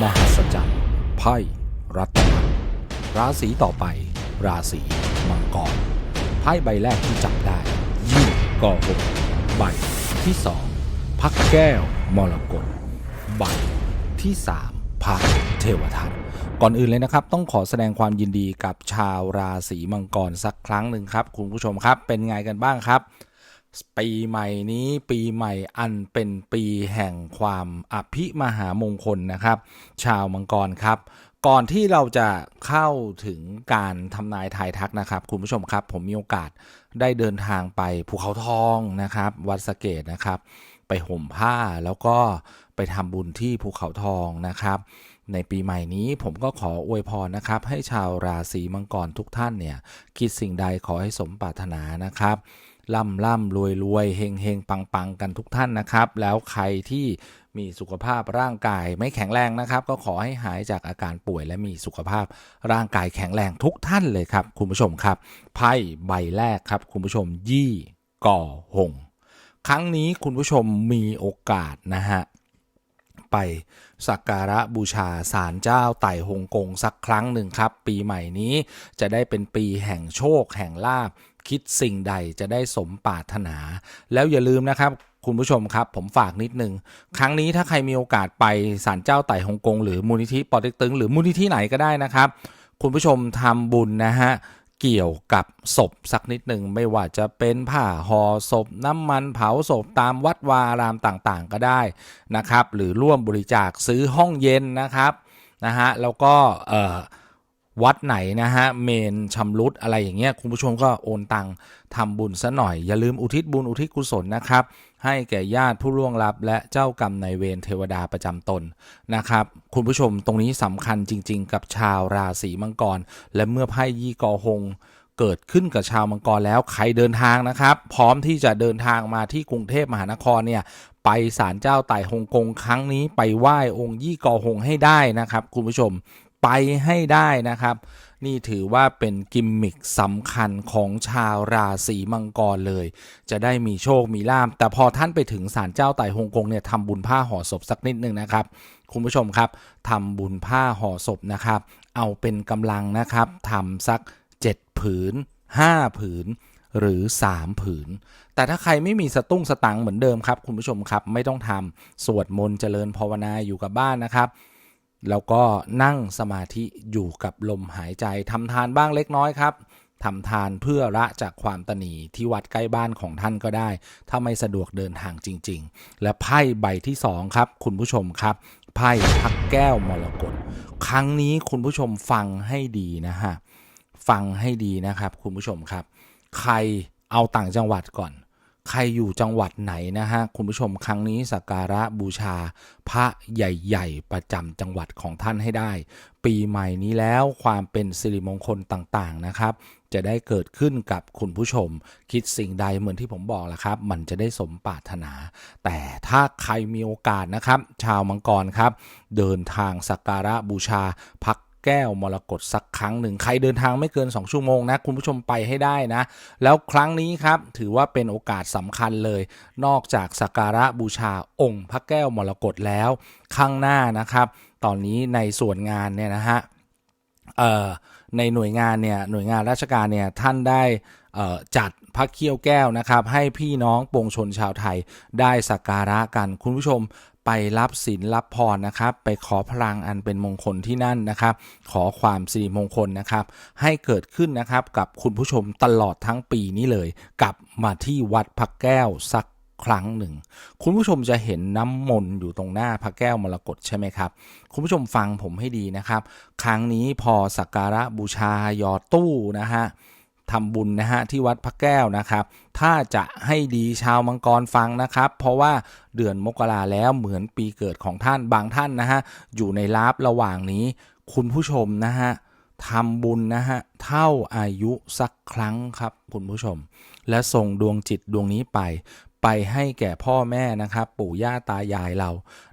มหัศจรรย์ไพ่รัตนราศีต่อไป ราศีมังกรไพ่ใบแรกที่จับได้ ยี่กอหกใบที่สองพักแก้วมรกตใบที่สามพระเทวทัตก่อนอื่นเลยนะครับ ต้องขอแสดงความยินดีกับชาวราศีมังกรสักครั้งหนึ่งครับ คุณผู้ชมครับเป็นไงกันบ้างครับ ปีใหม่นี้ปีใหม่อันเป็นปีแห่งความอภิมหามงคลนะครับ ชาวมังกรครับ ก่อนที่เราจะเข้าถึงการทำนายทายทักนะครับ คุณผู้ชมครับ ผมมีโอกาสได้เดินทางไปภูเขาทองนะครับ วัดสะเกตนะครับ ไปห่มผ้าแล้วก็ไปทำบุญที่ภูเขาทองนะครับ ในปีใหม่นี้ผมก็ขออวยพรนะครับ ให้ชาวราศีมังกรทุกท่านเนี่ยคิดสิ่งใดขอให้สมปรารถนานะครับ ร่ำร่ำรวยรวยเฮงเฮงปังปังกันทุกท่านนะครับ แล้วใครที่มีสุขภาพร่างกายไม่แข็งแรงนะครับ ก็ขอให้หายจากอาการป่วยและมีสุขภาพร่างกายแข็งแรงทุกท่านเลยครับคุณผู้ชมครับ ไพ่ใบแรกครับคุณผู้ชมยี่ก่อหง ครั้งนี้คุณผู้ชมมีโอกาสนะฮะไปสักการะบูชาศาลเจ้าไต่ฮงกงสักครั้งหนึ่งครับ ปีใหม่นี้จะได้เป็นปีแห่งโชคแห่งลาบ คิดสิ่งใดจะได้สมปรารถนา แล้วอย่าลืมนะครับคุณผู้ชมครับผมฝากนิดนึง ครั้งนี้ถ้าใครมีโอกาสไปศาลเจ้าไต่ฮ่องกงหรือมูลนิธิปอเต็กตึงหรือมูลนิธิไหนก็ได้นะครับ คุณผู้ชมทำบุญนะฮะเกี่ยวกับศพสักนิดหนึ่งไม่ว่าจะเป็นผ้าห่อศพ น้ำมันเผาศพตามวัดวาอารามต่างๆ ก็ได้นะครับ หรือร่วมบริจาคซื้อห้องเย็นนะครับนะฮะแล้วก็เอ่อ วัดไหนนะฮะเมนชำรุดอะไรอย่างเงี้ยคุณผู้ชมก็โอนตังทำบุญซะหน่อย อย่าลืมอุทิศบุญอุทิศกุศลนะครับ ให้แก่ญาติผู้ล่วงลับ และเจ้ากรรมนายเวรเทวดาประจำตนนะครับ คุณผู้ชมตรงนี้สำคัญจริง ๆ กับชาวราศีมังกร และเมื่อไพ่ยี่กอหงเกิดขึ้นกับชาวมังกรแล้วใครเดินทางนะครับ พร้อมที่จะเดินทางมาที่กรุงเทพมหานครเนี่ยไปศาลเจ้าไต่ฮงกงครั้งนี้ไปไหว้องค์ยี่กอหงให้ได้นะครับ คุณผู้ชม ไปให้ได้นะครับ นี่ถือว่าเป็นกิมมิคสำคัญของชาวราศีมังกรเลย จะได้มีโชคมีลาภแต่พอท่านไปถึงศาลเจ้าไต่ฮงกงเนี่ยทำบุญผ้าห่อศพสักนิดนึงนะครับ คุณผู้ชมครับทำบุญผ้าห่อศพนะครับ เอาเป็นกำลังนะครับทำสัก 7 ผืน 5 ผืนหรือ 3 ผืน แต่ถ้าใครไม่มีสตุ้งสตังเหมือนเดิมครับ คุณผู้ชมครับไม่ต้องทำสวดมนต์เจริญภาวนาอยู่กับบ้านนะครับ แล้วก็นั่งสมาธิอยู่กับลมหายใจทำทานบ้างเล็กน้อยครับทำทานเพื่อละจากความตนีที่วัดใกล้บ้านของท่านก็ได้ ถ้าไม่สะดวกเดินทางจริง ๆ และไพ่ใบที่สองครับ คุณผู้ชมครับ ไพ่พักแก้วมรกตครั้งนี้คุณผู้ชมฟังให้ดีนะฮะฟังให้ดีนะครับ คุณผู้ชมครับ ใครเอาต่างจังหวัดก่อน ใครอยู่จังหวัดไหนนะฮะคุณผู้ชมครั้งนี้สักการะบูชา พระใหญ่ๆ ประจำจังหวัดของท่านให้ได้ ปีใหม่นี้แล้วความเป็นสิริมงคลต่างๆนะครับ จะได้เกิดขึ้นกับคุณผู้ชม คิดสิ่งใดเหมือนที่ผมบอกแหละครับ มันจะได้สมปรารถนา แต่ถ้าใครมีโอกาสนะครับ ชาวมังกรครับ เดินทางสักการะบูชาพัก แก้วมรกตสักครั้งหนึ่ง ใครเดินทางไม่เกิน 2 ชั่วโมงนะ คุณผู้ชมไปให้ได้นะ แล้วครั้งนี้ครับ ถือว่าเป็นโอกาสสำคัญเลย นอกจากสักการะบูชาองค์พระแก้วมรกตแล้วข้างหน้านะครับ ตอนนี้ในส่วนงานเนี่ยนะฮะในหน่วยงานเนี่ยหน่วยงานราชการเนี่ยท่านได้จัดพระเขี้ยวแก้วนะครับ ให้พี่น้องปวงชนชาวไทยได้สักการะกันคุณผู้ชม ไปรับศีลรับพรนะครับ ไปขอพลังอันเป็นมงคลที่นั่นนะครับ ขอความสิริมงคลนะครับ ให้เกิดขึ้นนะครับกับคุณผู้ชมตลอดทั้งปีนี้เลย กลับมาที่วัดพระแก้วสักครั้งหนึ่ง คุณผู้ชมจะเห็นน้ำมนต์อยู่ตรงหน้าพระแก้วมรกตใช่ไหมครับ คุณผู้ชมฟังผมให้ดีนะครับ ครั้งนี้พอสักการะบูชาหยอดตู้นะฮะ ทำบุญนะฮะที่วัดพระแก้วนะครับ ถ้าจะให้ดีชาวมังกรฟังนะครับ เพราะว่าเดือนมกราแล้วเหมือนปีเกิดของท่านบางท่านนะฮะอยู่ในลาบระหว่างนี้ คุณผู้ชมนะฮะทำบุญนะฮะเท่าอายุสักครั้งครับคุณผู้ชม และส่งดวงจิตดวงนี้ไป ไปให้แก่พ่อแม่นะครับ ปู่ย่าตายายเรา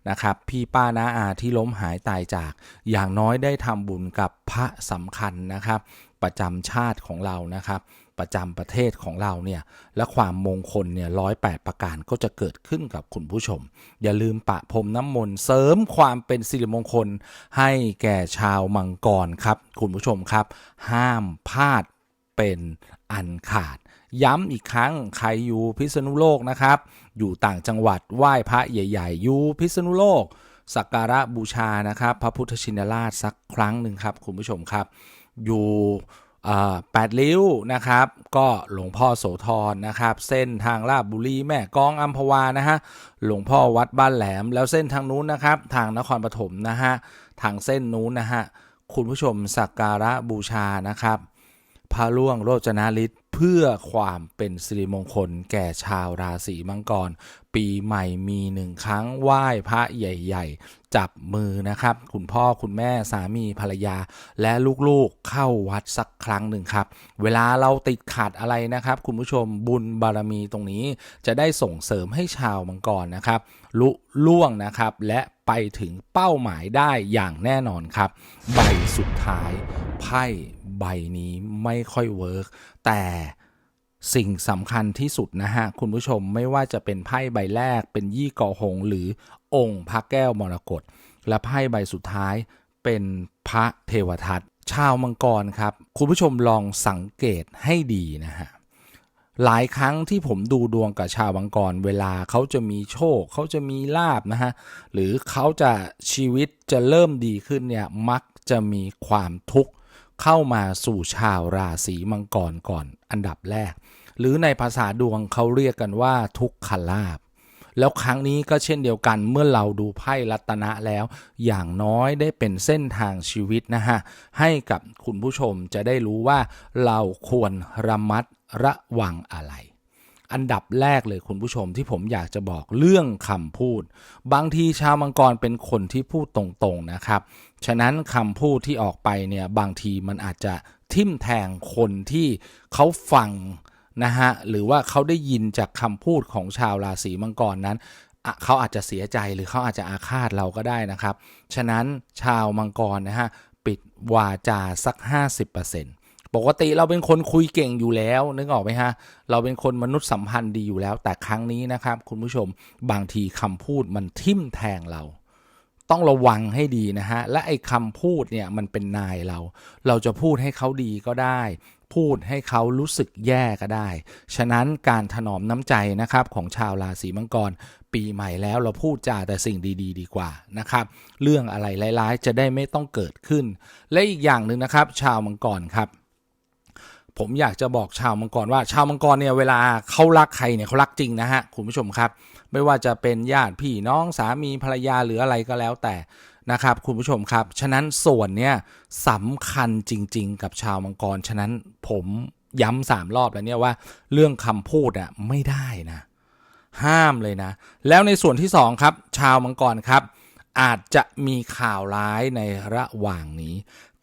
นะครับ พี่ป้าน้าอาที่ล้มหายตายจาก อย่างน้อยได้ทำบุญกับพระสำคัญนะครับ ประจำชาติของเรานะครับ ประจำประเทศของเราเนี่ยและความมงคลเนี่ยร้อยแปดประการก็จะเกิดขึ้นกับคุณผู้ชม อย่าลืมปะพรมน้ำมนต์เสริมความเป็นสิริมงคล ให้แก่ชาวมังกรครับ คุณผู้ชมครับ ห้ามพลาดเป็นอันขาด ย้ำอีกครั้งใครอยู่พิษณุโลกนะครับ อยู่ต่างจังหวัดไหว้พระใหญ่ๆอยู่พิษณุโลกสักการะบูชานะครับ พระพุทธชินราชสักครั้งหนึ่งครับ คุณผู้ชมครับ อยู่แปดริ้วนะครับ ก็หลวงพ่อโสธรนะครับ เส้นทางลาดบุรีแม่กองอัมพวานะฮะหลวงพ่อวัดบ้านแหลม แล้วเส้นทางนู้นนะครับ ทางนครปฐมนะฮะทางเส้นนู้นนะฮะคุณผู้ชมสักการะบูชานะครับพระล่วงโรจนาฤทธิ์ พื่อความเป็นสิริมงคลแก่ชาวราศีมังกร ปีใหม่มีหนึ่งครั้งไหว้พระใหญ่ ๆ จับมือนะครับ คุณพ่อคุณแม่สามีภรรยา และลูกๆเข้าวัดสักครั้งหนึ่งครับ เวลาเราติดขัดอะไรนะครับ คุณผู้ชมบุญบารมีตรงนี้จะได้ส่งเสริมให้ชาวมังกรนะครับลุล่วงนะครับและไปถึงเป้าหมายได้อย่างแน่นอนครับ ใบสุดท้าย ไพ่ใบนี้ไม่ค่อยเวิร์กแต่สิ่งสำคัญที่สุดนะฮะ คุณผู้ชมไม่ว่าจะเป็นไพ่ใบแรก เป็นยี่กอหง หรือองค์พระแก้วมรกตและไพ่ใบสุดท้ายเป็นพระเทวทัตชาวมังกรครับ คุณผู้ชมลองสังเกตให้ดีนะฮะหลายครั้งที่ผมดูดวงกับชาวมังกร เวลาเขาจะมีโชค เขาจะมีลาบนะฮะ หรือเขาจะชีวิตจะเริ่มดีขึ้นเนี่ยมักจะมีความทุกข์ เข้ามาสู่ชาวราศีมังกรก่อนอันดับแรก หรือในภาษาดวงเขาเรียกกันว่าทุกขลาบแล้วครั้งนี้ก็เช่นเดียวกันเมื่อเราดูไพ่รัตนะแล้ว อย่างน้อยได้เป็นเส้นทางชีวิตนะฮะ ให้กับคุณผู้ชมจะได้รู้ว่าเราควรระมัดระวังอะไร อันดับแรกเลยคุณผู้ชมที่ผมอยากจะบอกเรื่องคำพูด บางทีชาวมังกรเป็นคนที่พูดตรงๆนะครับ ฉะนั้นคำพูดที่ออกไปเนี่ยบางทีมันอาจจะทิ่มแทงคนที่เขาฟังนะฮะหรือว่าเขาได้ยินจากคำพูดของชาวราศีมังกรนั้นเขาอาจจะเสียใจหรือเขาอาจจะอาฆาตเราก็ได้นะครับ ฉะนั้นชาวมังกรนะฮะปิดวาจาสัก 50% ปกติเราเป็นคนคุยเก่งอยู่แล้ว นึกออกไหมฮะ เราเป็นคนมนุษย์สัมพันธ์ดีอยู่แล้ว แต่ครั้งนี้นะครับ คุณผู้ชมบางทีคำพูดมันทิ่มแทงเรา ต้องระวังให้ดีนะฮะ และไอ้คำพูดเนี่ยมันเป็นนายเรา เราจะพูดให้เขาดีก็ได้ พูดให้เขารู้สึกแย่ก็ได้ ฉะนั้นการถนอมน้ำใจนะครับของชาวราศีมังกรปีใหม่แล้วเราพูดจาแต่สิ่งดี ๆ ดีกว่านะครับ เรื่องอะไรร้ายๆจะได้ไม่ต้องเกิดขึ้น และอีกอย่างหนึ่งนะครับ ชาวมังกรครับ ผมอยากจะบอกชาวมังกรว่าชาวมังกรเนี่ยเวลาเขารักใครเนี่ยเขารักจริงนะฮะคุณผู้ชมครับ ไม่ว่าจะเป็นญาติพี่น้องสามีภรรยาหรืออะไรก็แล้วแต่นะครับคุณผู้ชมครับ ฉะนั้นส่วนเนี่ยสำคัญจริง ๆ กับชาวมังกร ฉะนั้นผมย้ำสามรอบแล้วเนี่ยว่าเรื่องคำพูดอะไม่ได้นะ ห้ามเลยนะ แล้วในส่วนที่สองครับ ชาวมังกรครับ อาจจะมีข่าวร้ายในระหว่างนี้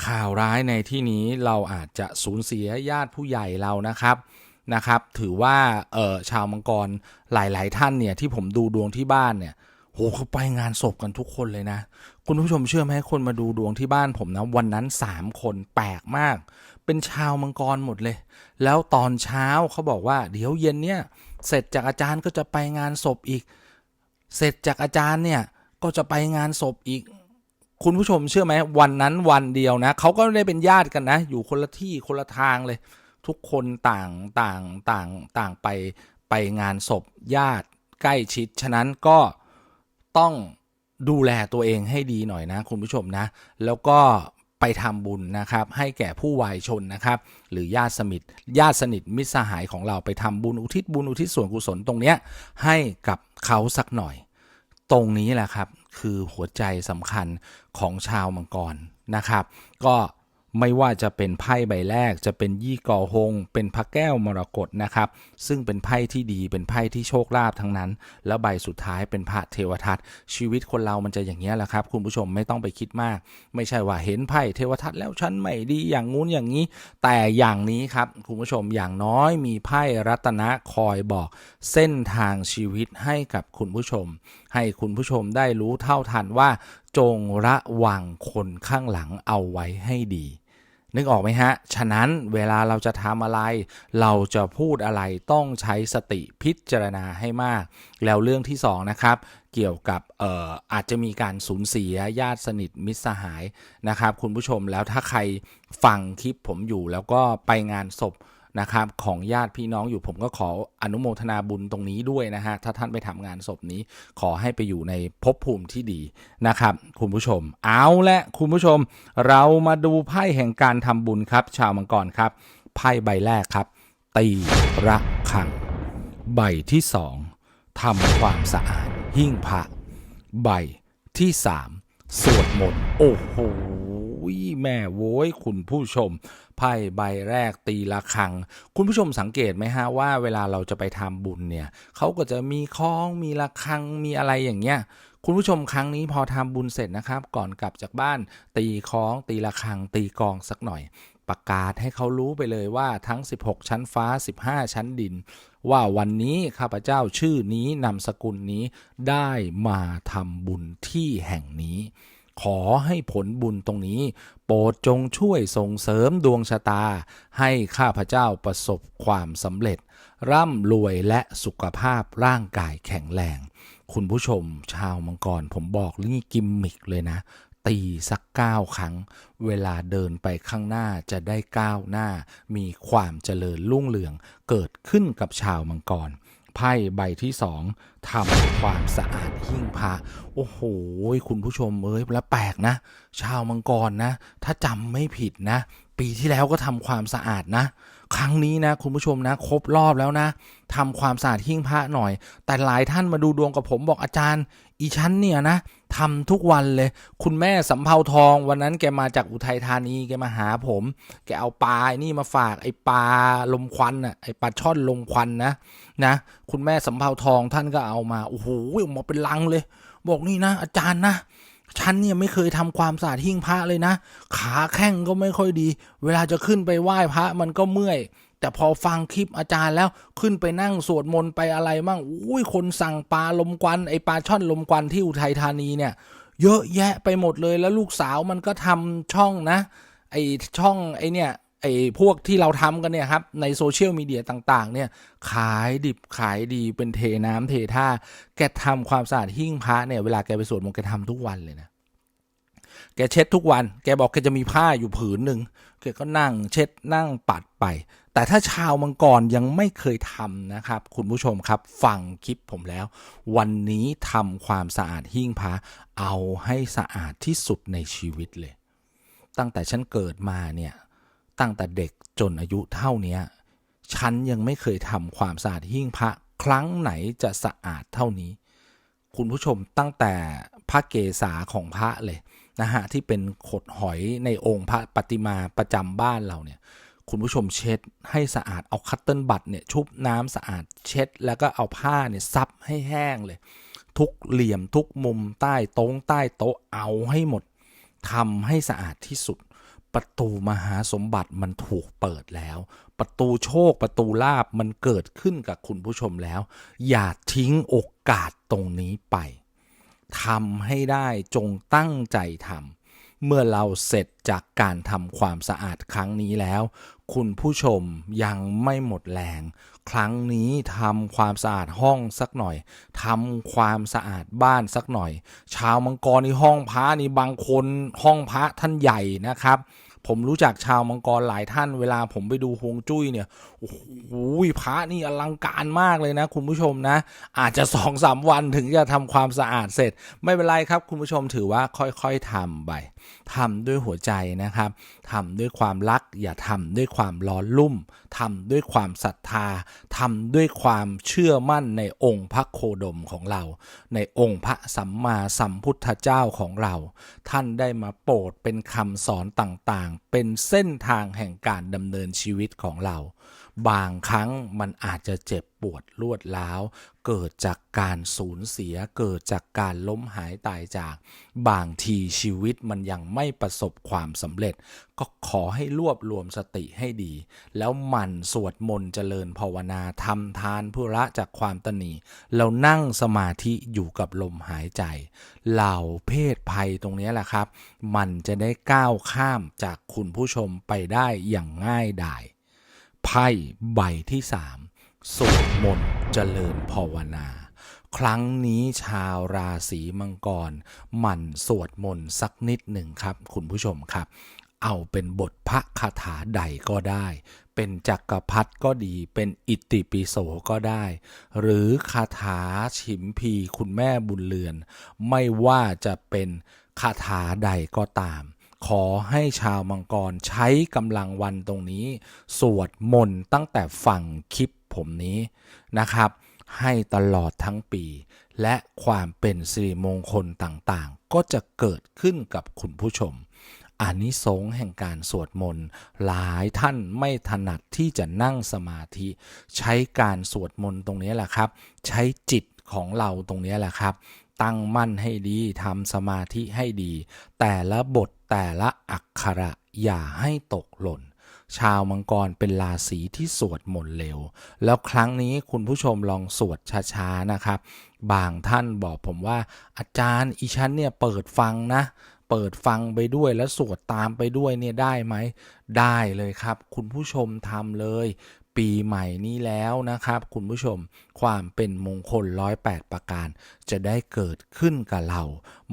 ข่าวร้ายในที่นี้เราอาจจะสูญเสียญาติผู้ใหญ่เรานะครับนะครับ ถือว่าเออชาวมังกรหลาย ๆ ท่านเนี่ยที่ผมดูดวงที่บ้านเนี่ยโหเขาไปงานศพกันทุกคนเลยนะ คุณผู้ชมเชื่อไหมคนมาดูดวงที่บ้านผมนะ วันนั้นสามคนแปลกมาก เป็นชาวมังกรหมดเลย แล้วตอนเช้าเขาบอกว่า เดี๋ยวเย็นเนี่ย เสร็จจากอาจารย์ก็จะไปงานศพอีก เสร็จจากอาจารย์เนี่ย ก็จะไปงานศพอีก คุณผู้ชมเชื่อไหมวันนั้นวันเดียวนะเขาก็ไม่ได้เป็นญาติกันนะ อยู่คนละที่คนละทางเลย ทุกคนต่างต่างต่างต่างไปไปงานศพญาติใกล้ชิด ฉะนั้นก็ต้องดูแลตัวเองให้ดีหน่อยนะ คุณผู้ชมนะ แล้วก็ไปทำบุญนะครับ ให้แก่ผู้วายชนนะครับ หรือญาติสนิทญาติสนิทมิตรสหายของเราไปทำบุญอุทิศบุญอุทิศส่วนกุศลตรงเนี้ยให้กับเขาสักหน่อย ตรงนี้แหละครับ คือหัวใจสำคัญของชาวมังกรนะครับ ก็ไม่ว่าจะเป็นไพ่ใบแรก จะเป็นยี่กอฮง เป็นพระแก้วมรกตนะครับ ซึ่งเป็นไพ่ที่ดีเป็นไพ่ที่โชคลาภทั้งนั้น แล้วใบสุดท้ายเป็นพระเทวทัตชีวิตคนเรามันจะอย่างนี้แหละครับ คุณผู้ชมไม่ต้องไปคิดมาก ไม่ใช่ว่าเห็นไพ่เทวทัตแล้วฉันไม่ดีอย่างงู้นอย่างนี้ แต่อย่างนี้ครับคุณผู้ชมอย่างน้อยมีไพ่รัตนะคอยบอก เส้นทางชีวิตให้กับคุณผู้ชมให้คุณผู้ชมได้รู้เท่าทันว่า จงระวังคนข้างหลังเอาไว้ให้ดี นึกออกไหมฮะ ฉะนั้นเวลาเราจะทำอะไร เราจะพูดอะไรต้องใช้สติพิจารณาให้มาก แล้วเรื่องที่สองนะครับเกี่ยวกับเอ่ออาจจะมีการสูญเสียญาติสนิทมิตรสหายนะครับ คุณผู้ชมแล้วถ้าใครฟังคลิปผมอยู่แล้วก็ไปงานศพ นะครับของญาติพี่น้องอยู่ผมก็ขออนุโมทนาบุญตรงนี้ด้วยนะฮะถ้าท่านไปทำงานศพนี้ขอให้ไปอยู่ในภพภูมิที่ดีนะครับ คุณผู้ชม เอาละคุณผู้ชม เรามาดูไพ่แห่งการทำบุญครับ ชาวมังกรครับ ไพ่ใบแรกครับ ตีระฆัง ใบที่สองทำความสะอาดหิ้งพระ ใบที่สามสวดมนต์โอ้โห แม่โว้ยคุณผู้ชม ไพ่ใบแรกตีละครัง คุณผู้ชมสังเกตไหมฮะว่าเวลาเราจะไปทำบุญเนี่ยเขาก็จะมีคล้องมีละครังมีอะไรอย่างเงี้ยคุณผู้ชมครั้งนี้พอทำบุญเสร็จนะครับ ก่อนกลับจากบ้าน ตีคล้อง ตีละครัง ตีกองสักหน่อย ประกาศให้เขารู้ไปเลยว่าทั้ง 16 ชั้นฟ้า 15 ชั้นดิน ว่าวันนี้ข้าพเจ้าชื่อนี้นามสกุลนี้ได้มาทำบุญที่แห่งนี้ ขอให้ผลบุญตรงนี้ โปรดจงช่วยส่งเสริมดวงชะตา ให้ข้าพเจ้าประสบความสำเร็จ ร่ำรวยและสุขภาพร่างกายแข็งแรง คุณผู้ชมชาวมังกรผมบอกนี่กิมมิกเลยนะ ตีสักก้าวครั้ง เวลาเดินไปข้างหน้าจะได้ก้าวหน้า มีความเจริญรุ่งเรืองเกิดขึ้นกับชาวมังกร ไพ่ใบที่สองทำความสะอาดหิ้งพระโอ้โห คุณผู้ชมเอ้ยแล้วแปลกนะ ชาวมังกรนะ ถ้าจำไม่ผิดนะ ปีที่แล้วก็ทำความสะอาดนะ ครั้งนี้นะคุณผู้ชมนะ ครบรอบแล้วนะทำความสะอาดหิ้งพระหน่อย แต่หลายท่านมาดูดวงกับผมบอกอาจารย์ อีชั้นเนี่ยนะทำทุกวันเลย คุณแม่สำเภาทองวันนั้นแกมาจากอุทัยธานีแกมาหาผม แกเอาปลาไอ้นี่มาฝากไอ้ปลาลมควันอะไอ้ปลาช่อนลมควันนะนะคุณแม่สำเภาทองท่านก็เอามาโอ้โหออกมาเป็นลังเลย บอกนี่นะ อาจารย์นะ ฉันเนี่ยไม่เคยทำความสะอาดหิ้งพระเลยนะ ขาแข้งก็ไม่ค่อยดี เวลาจะขึ้นไปไหว้พระมันก็เมื่อย แต่พอฟังคลิปอาจารย์แล้วขึ้นไปนั่งสวดมนต์ไปอะไรมั่งอุ้ยคนสั่งปลาลมควันไอปลาช่อนลมควันที่อุทัยธานีเนี่ย เยอะแยะไปหมดเลยแล้วลูกสาวมันก็ทำช่องนะ ไอช่องไอเนี่ย ไอ้พวกที่เราทำกันเนี่ยครับในโซเชียลมีเดียต่าง ๆ เนี่ยขายดิบขายดีเป็นเทน้ำเทท่า แกทำความสะอาดหิ้งพระเนี่ยเวลาแกไปสวดมนต์แกทำทุกวันเลยนะแกเช็ดทุกวัน แกบอกแกจะมีผ้าอยู่ผืนหนึ่งแกก็นั่งเช็ดนั่งปัดไป แต่ถ้าชาวมังกรยังไม่เคยทำนะครับ คุณผู้ชมครับฟังคลิปผมแล้ว วันนี้ทำความสะอาดหิ้งพระเอาให้สะอาดที่สุดในชีวิตเลย ตั้งแต่ฉันเกิดมาเนี่ย ตั้งแต่เด็กจนอายุเท่านี้ฉันยังไม่เคยทำความสะอาดหิ้งพระครั้งไหนจะสะอาดเท่านี้ คุณผู้ชมตั้งแต่พระเกศาของพระเลยนะฮะที่เป็นขดหอยในองค์พระปฏิมาประจำบ้านเราเนี่ย คุณผู้ชมเช็ดให้สะอาดเอาคัตเติลบัตเนี่ยชุบน้ำสะอาดเช็ด แล้วก็เอาผ้าเนี่ยซับให้แห้งเลย ทุกเหลี่ยมทุกมุมใต้โต๊ะใต้โต๊ะเอาให้หมดทำให้สะอาดที่สุด ประตูมหาสมบัติมันถูกเปิดแล้ว ประตูโชคประตูลาบมันเกิดขึ้นกับคุณผู้ชมแล้ว อย่าทิ้งโอกาสตรงนี้ไปทำให้ได้จงตั้งใจทำ เมื่อเราเสร็จจากการทำความสะอาดครั้งนี้แล้ว คุณผู้ชมยังไม่หมดแรง ครั้งนี้ทำความสะอาดห้องสักหน่อยทำความสะอาดบ้านสักหน่อย ชาวมังกรในห้องพระนี่บางคนห้องพระท่านใหญ่นะครับผมรู้จักชาวมังกรหลายท่านเวลาผมไปดูฮวงจุ้ยเนี่ยโอ้โหพระนี่อลังการมากเลยนะ คุณผู้ชมนะ อาจจะสองสามวันถึงจะทำความสะอาดเสร็จ ไม่เป็นไรครับ คุณผู้ชมถือว่าค่อยๆทำไปทำด้วยหัวใจนะครับทำด้วยความรัก อย่าทำด้วยความร้อนลุ่มทำด้วยความศรัทธาทำด้วยความเชื่อมั่นในองค์พระโคดมของเรา ในองค์พระสัมมาสัมพุทธเจ้าของเรา ท่านได้มาโปรดเป็นคำสอนต่างๆ เป็นเส้นทางแห่งการดำเนินชีวิตของเรา บางครั้งมันอาจจะเจ็บปวดรวดร้าว เกิดจากการสูญเสีย เกิดจากการล้มหายตายจาก บางทีชีวิตมันยังไม่ประสบความสำเร็จ ก็ขอให้รวบรวมสติให้ดี แล้วหมั่นสวดมนต์เจริญภาวนาทำทานเพื่อละจากความตนีเรานั่งสมาธิอยู่กับลมหายใจ เหล่าเพศภัยตรงนี้แหละครับ มันจะได้ก้าวข้ามจากคุณผู้ชมไปได้อย่างง่ายดาย ไพ่ใบที่สามสวดมนต์เจริญภาวนา ครั้งนี้ชาวราศีมังกรหมั่นสวดมนต์สักนิดหนึ่งครับ คุณผู้ชมครับ เอาเป็นบทพระคาถาใดก็ได้ เป็นจักรพรรดิก็ดี เป็นอิติปิโสก็ได้ หรือคาถาฉิมพีคุณแม่บุญเรือน ไม่ว่าจะเป็นคาถาใดก็ตาม ขอให้ชาวมังกรใช้กำลังวันตรงนี้ สวดมนต์ตั้งแต่ฟังคลิปผมนี้นะครับ ให้ตลอดทั้งปี และความเป็นสิริมงคลต่างๆ ก็จะเกิดขึ้นกับคุณผู้ชมอานิสงส์แห่งการสวดมนต์หลายท่านไม่ถนัดที่จะนั่งสมาธิ ใช้การสวดมนต์ตรงนี้แหละครับ ใช้จิตของเราตรงนี้แหละครับ ตั้งมั่นให้ดีทำสมาธิให้ดี แต่ละบท แต่ละอักขระอย่าให้ตกหล่น ชาวมังกรเป็นราศีที่สวดมนต์เร็ว แล้วครั้งนี้คุณผู้ชมลองสวดช้าๆนะครับ บางท่านบอกผมว่า อาจารย์อีฉันเนี่ยเปิดฟังนะเปิดฟังไปด้วยแล้วสวดตามไปด้วยเนี่ยได้ไหม ได้เลยครับ คุณผู้ชมทำเลย ปีใหม่นี้แล้วนะครับ คุณผู้ชมความเป็นมงคลร้อยแปดประการ จะได้เกิดขึ้นกับเรา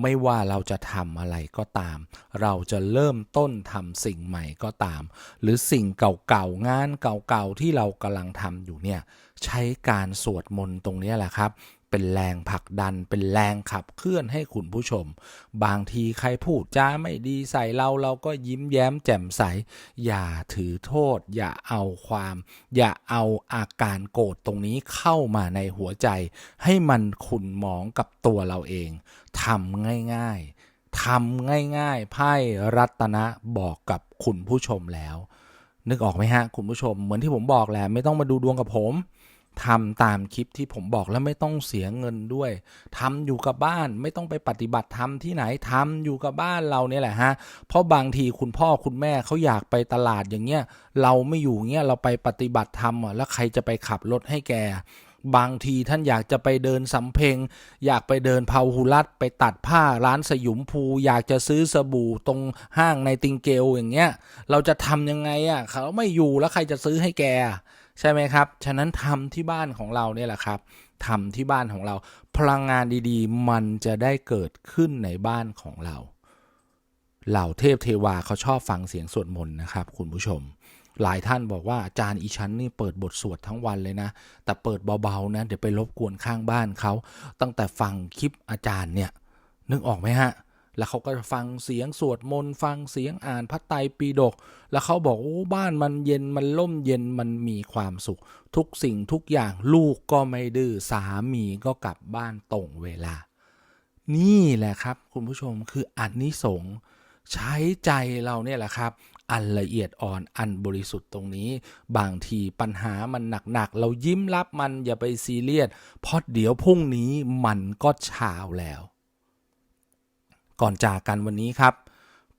ไม่ว่าเราจะทำอะไรก็ตาม เราจะเริ่มต้นทำสิ่งใหม่ก็ตาม หรือสิ่งเก่าๆงานเก่าๆที่เรากำลังทำอยู่เนี่ยใช้การสวดมนต์ตรงนี้แหละครับ เป็นแรงผลักดัน เป็นแรงขับเคลื่อนให้คุณผู้ชม บางทีใครพูดจาไม่ดีใส่เราเราก็ยิ้มแย้มแจ่มใส อย่าถือโทษ อย่าเอาความ อย่าเอาอาการโกรธตรงนี้เข้ามาในหัวใจ ให้มันขุนหมองกับตัวเราเองทำง่ายๆทำง่ายๆไพ่รัตนะบอกกับคุณผู้ชมแล้ว นึกออกไหมฮะคุณผู้ชม เหมือนที่ผมบอกแหละไม่ต้องมาดูดวงกับผม ทำตามคลิปที่ผมบอกแล้วไม่ต้องเสียเงินด้วยทำอยู่กับบ้านไม่ต้องไปปฏิบัติธรรมที่ไหนทำอยู่กับบ้านเราเนี่ยแหละฮะเพราะบางทีคุณพ่อคุณแม่เขาอยากไปตลาดอย่างเงี้ยเราไม่อยู่เงี้ยเราไปปฏิบัติธรรมอะแล้วใครจะไปขับรถให้แกบางทีท่านอยากจะไปเดินสำเพงอยากไปเดินพาหุรัตไปตัดผ้าร้านสยุมภูอยากจะซื้อสบู่ตรงห้างในติงเกลอย่างเงี้ย เราจะทำยังไงอะเขาไม่อยู่แล้วใครจะซื้อให้แก ใช่ไหมครับ ฉะนั้นทำที่บ้านของเราเนี่ยแหละครับทำที่บ้านของเรา พลังงานดีๆ มันจะได้เกิดขึ้นในบ้านของเรา เหล่าเทพเทวาเขาชอบฟังเสียงสวดมนต์นะครับ คุณผู้ชม หลายท่านบอกว่าอาจารย์อีชั้นนี่เปิดบทสวดทั้งวันเลยนะ แต่เปิดเบาๆนะ เดี๋ยวไปรบกวนข้างบ้านเขา ตั้งแต่ฟังคลิปอาจารย์เนี่ย นึกออกไหมฮะ แล้วเขาก็ฟังเสียงสวดมนต์ฟังเสียงอ่านพระไตรปิฎกแล้วเขาบอกโอ้บ้านมันเย็นมันล่มเย็นมันมีความสุข ทุกสิ่งทุกอย่างลูกก็ไม่ดื้อสามีก็กลับบ้านตรงเวลา นี่แหละครับ คุณผู้ชมคืออันนิสงส์ใช้ใจเราเนี่ยแหละครับ อันละเอียดอ่อนอันบริสุทธิ์ตรงนี้ บางทีปัญหามันหนักๆ เรายิ้มรับมันอย่าไปซีเรียสเพราะเดี๋ยวพรุ่งนี้มันก็เช้าแล้ว ก่อนจากกันวันนี้ครับ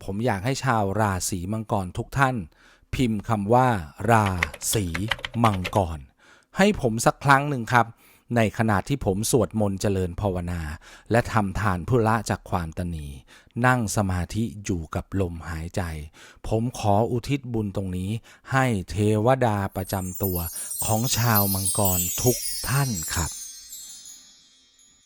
ผมอยากให้ชาวราศีมังกรทุกท่าน พิมพ์คำว่า ราศีมังกร ให้ผมสักครั้งหนึ่งครับ ในขณะที่ผมสวดมนต์เจริญภาวนา และทำทานเพื่อละจากความตนี นั่งสมาธิอยู่กับลมหายใจ ผมขออุทิศบุญตรงนี้ ให้เทวดาประจำตัวของชาวมังกรทุกท่านครับ